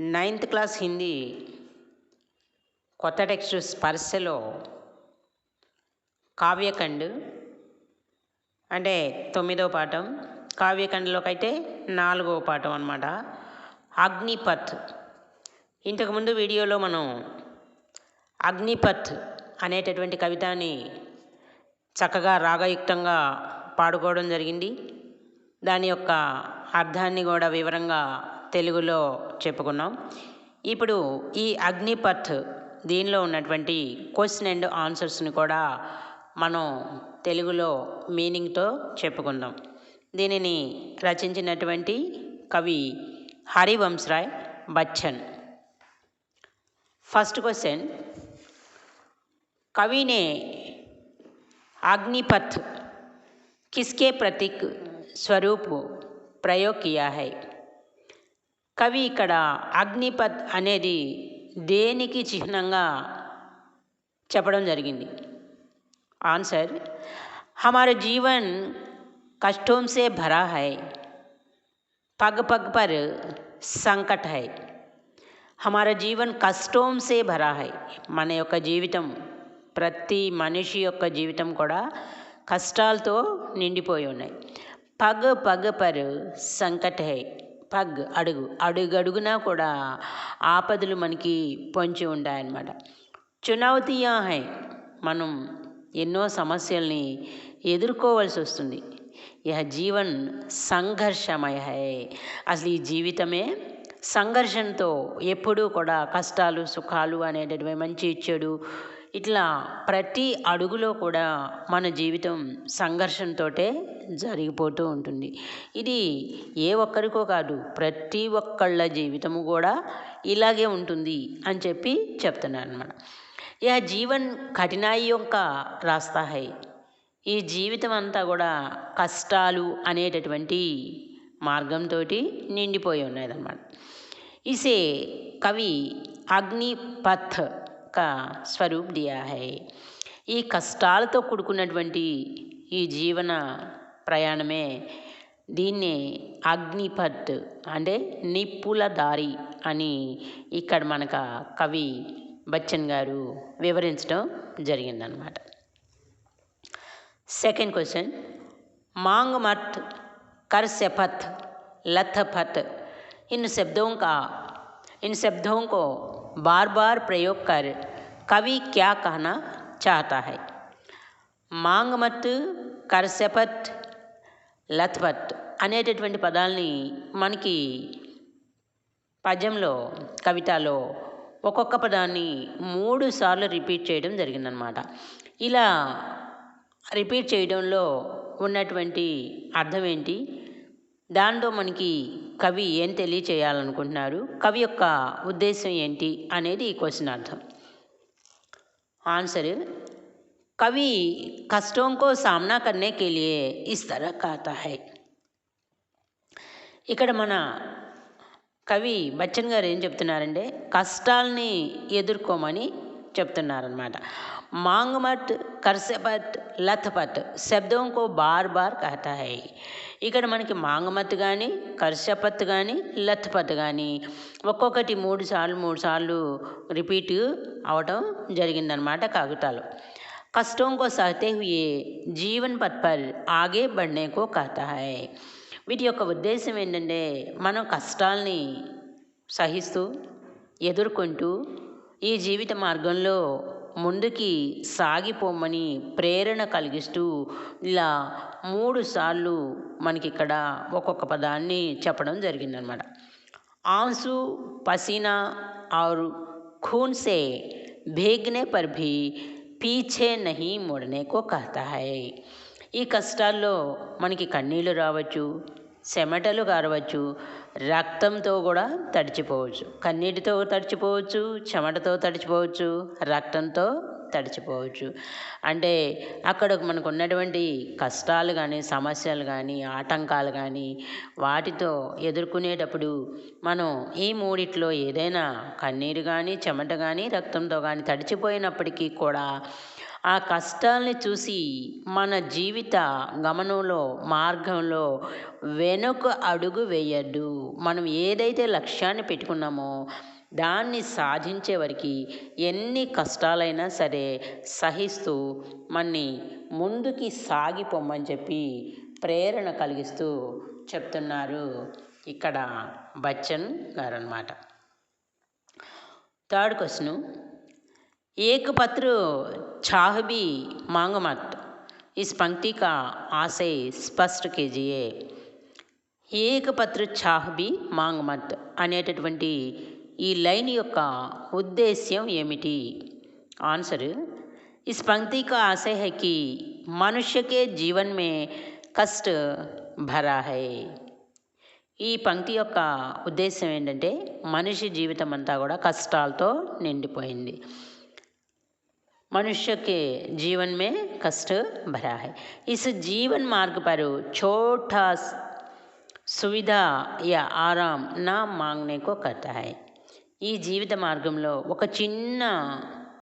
Ninth class Hindi కొత్త text స్పర్శలో కావ్యఖండ్ అంటే తొమ్మిదో పాఠం. కావ్యఖండ్లోకైతే నాలుగవ పాఠం అనమాట అగ్నిపత్ ఇంతకుముందు వీడియోలో మనం అగ్నిపత్ అనేటటువంటి కవితాని చక్కగా రాగయుక్తంగా పాడుకోవడం జరిగింది. దాని యొక్క అర్థాన్ని కూడా వివరంగా తెలుగులో చెప్పుకున్నాం ఇప్పుడు ఈ అగ్నిపత్ దీనిలో ఉన్నటువంటి క్వశ్చన్ అండ్ ఆన్సర్స్ని కూడా మనం తెలుగులో మీనింగ్తో చెప్పుకుందాం దీనిని రచించినటువంటి కవి హరివంశరాయ్ బచ్చన్ फर्स्ट क्वेश्चन कवि ने अग्निपथ किसके प्रतीक स्वरूप ప్రయోగ్ కియా హై కవి ఇక్కడ అగ్నిపత్ అనేది దేనికి చిహ్నంగా చెప్పడం జరిగింది ఆన్సర్ हमारा जीवन कष्टों से भरा है पग पग पर संकट है హమారా జీవన్ కష్టం సే భరా హై మన యొక్క జీవితం ప్రతి మనిషి యొక్క జీవితం కూడా కష్టాలతో నిండిపోయి ఉన్నాయి పగ్ పగ్ పర్ సంకట్ హై పగ్ అడుగు. అడుగడుగునా కూడా ఆపదలు మనకి పొంచి ఉంటాయన్నమాట. చునౌతియా హై. మనం ఎన్నో సమస్యల్ని ఎదుర్కోవాల్సి వస్తుంది. ఇహ జీవన్ సంఘర్షమయ హై. అసలు ఈ జీవితమే సంఘర్షణతో ఎప్పుడూ కూడా కష్టాలు సుఖాలు అనేటటువంటి మంచి చెడు ఇట్లా ప్రతి అడుగులో కూడా మన జీవితం సంఘర్షణతో జరిగిపోతూ ఉంటుంది. ఇది ఏ ఒక్కరికో కాదు ప్రతి ఒక్కళ్ళ జీవితము కూడా ఇలాగే ఉంటుంది అని చెప్పి చెప్తున్నాను అనమాట యా జీవన్ కఠినాయి యొక్క రాస్తా హై. ఈ జీవితం అంతా కూడా కష్టాలు అనేటటువంటి మార్గంతో నిండిపోయి ఉన్నదన్నమాట. ఇసే కవి అగ్నిపథ్ కా స్వరూప్ దియా హై ఈ కష్టాలతో కూడుకున్నటువంటి ఈ జీవన ప్రయాణమే దీన్నే అగ్నిపథ్ అంటే నిప్పుల దారి అని ఇక్కడ మనకు కవి బచ్చన్ గారు వివరించడం జరిగిందనమాట सेकंड क्वेश्चन मांग मत कर सेपथ लथपथ इन शब्दों का इन शब्दों को बार बार प्रयोग कर कवि क्या कहना चाहता है మాంగ్ మత్ కర్సెపత్ లథ్పత్ అనేటటువంటి పదాలని మనకి పద్యంలో కవితలో ఒక్కొక్క పదాన్ని మూడు సార్లు రిపీట్ చేయడం జరిగిందనమాట ఇలా రిపీట్ చేయడంలో ఉన్నటువంటి అర్థం ఏంటి దాంతో మనకి కవి ఏం తెలియచేయాలనుకుంటున్నారు? కవి యొక్క ఉద్దేశం ఏంటి అనేది ఈ క్వశ్చన్ అర్థం. ఆన్సర్ కవి కష్టం కో సామ్నా కర్నే కే లియే ఇస్ హై. ఇక్కడ మన కవి బచ్చన్ గారు ఏం చెప్తున్నారంటే కష్టాలని ఎదుర్కోమని చెప్తున్నారనమాట మాంగమట్ కర్సపట్ లథపట్ శబ్దం కో బార్ బార్ కహతా ఇక్కడ మనకి మాంగమత్ కానీ కర్షపత్ కానీ లథపత్ కానీ ఒక్కొక్కటి మూడు సార్లు మూడు సార్లు రిపీట్ అవటం జరిగిందనమాట కాగితాలు. కష్టం కో సహతే హుయే జీవన్ పత్పల్ ఆగే బడ్నే కో వీటి యొక్క ఉద్దేశం ఏంటంటే మనం కష్టాలని సహిస్తూ ఎదుర్కొంటూ ఈ జీవిత మార్గంలో ముందుకి సాగిపోమని ప్రేరణ కలిగిస్తూ ఇలా మూడు సార్లు మనకి ఇక్కడ ఒక్కొక్క పదాన్ని చెప్పడం జరిగిందనమాట. ఆంసు పసీనా ఆరు ఖూన్సే భేగ్నే పర్భి పీచే నహి మూడనేకో కో ఈ కష్టాల్లో మనకి కన్నీళ్ళు రావచ్చు చెమటలు కారవచ్చు రక్తంతో కూడా తడిచిపోవచ్చు. కన్నీటితో తడిచిపోవచ్చు చెమటతో తడిచిపోవచ్చు రక్తంతో తడిచిపోవచ్చు. అంటే అక్కడ మనకు ఉన్నటువంటి కష్టాలు కానీ సమస్యలు కానీ ఆటంకాలు కానీ వాటితో ఎదుర్కొనేటప్పుడు మనం ఈ మూడిట్లో ఏదైనా కన్నీరు కానీ చెమట కానీ రక్తంతో కానీ తడిచిపోయినప్పటికీ కూడా ఆ కష్టాల్ని చూసి మన జీవిత గమనంలో మార్గంలో వెనుక అడుగు వేయద్దు. మనం ఏదైతే లక్ష్యాన్ని పెట్టుకున్నామో దాన్ని సాధించే వరకు ఎన్ని కష్టాలైనా సరే సహిస్తూ మన్ని ముందుకి సాగిపోమని చెప్పి ప్రేరణ కలిగిస్తూ చెప్తున్నారు ఇక్కడ బచ్చన్ గారు అన్నమాట థర్డ్ క్వశ్చన్ एक पत्र चाह भी मांग मत इस पंक्ति का आशय స్పష్ట कीजिए ఏక పత్ర చాహ్ బి మాంగ్ మత్ అనేటటువంటి ఈ లైన్ యొక్క ఉద్దేశ్యం ఏమిటి ఆన్సర్ इस पंक्ति का आशय है कि मनुष्य के जीवन में कष्ट भरा है ఈ పంక్తి యొక్క ఉద్దేశం ఏంటంటే మనిషి జీవితం అంతా కూడా కష్టాలతో నిండిపోయింది मनुष्य के जीवन में कष्ट भरा है इस जीवन मार्ग पर छोटा సువిధ యా ఆరాం నా మాంగ్నే కో కర్తా హై ఈ జీవిత మార్గంలో ఒక చిన్న